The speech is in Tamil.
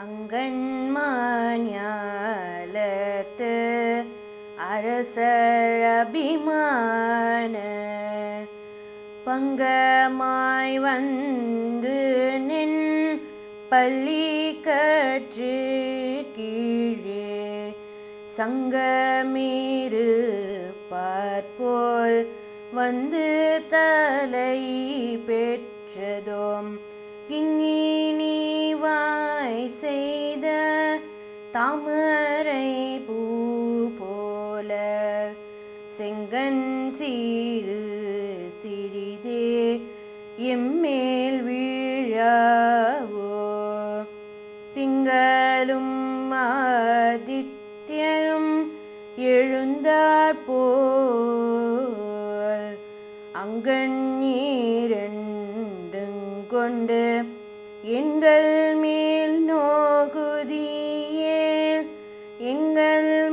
அங்கண்மாஞாலத்து அரசர் அபிமான பங்கமாய் வந்து நின் பள்ளி கற்று கீழே சங்கமீறு பார்ப்போல் வந்து தலை பெற்றதோம் கிங்கி செய்த தாமரை பூ போல செங்கன் சீரு சிறிதே எம்மேல் வீழாவோ? திங்களும் ஆதித்யனும் எழுந்தார் போல் அங்கண் இரண்டுங் கொண்டு எங்கள் மீ எங்கள்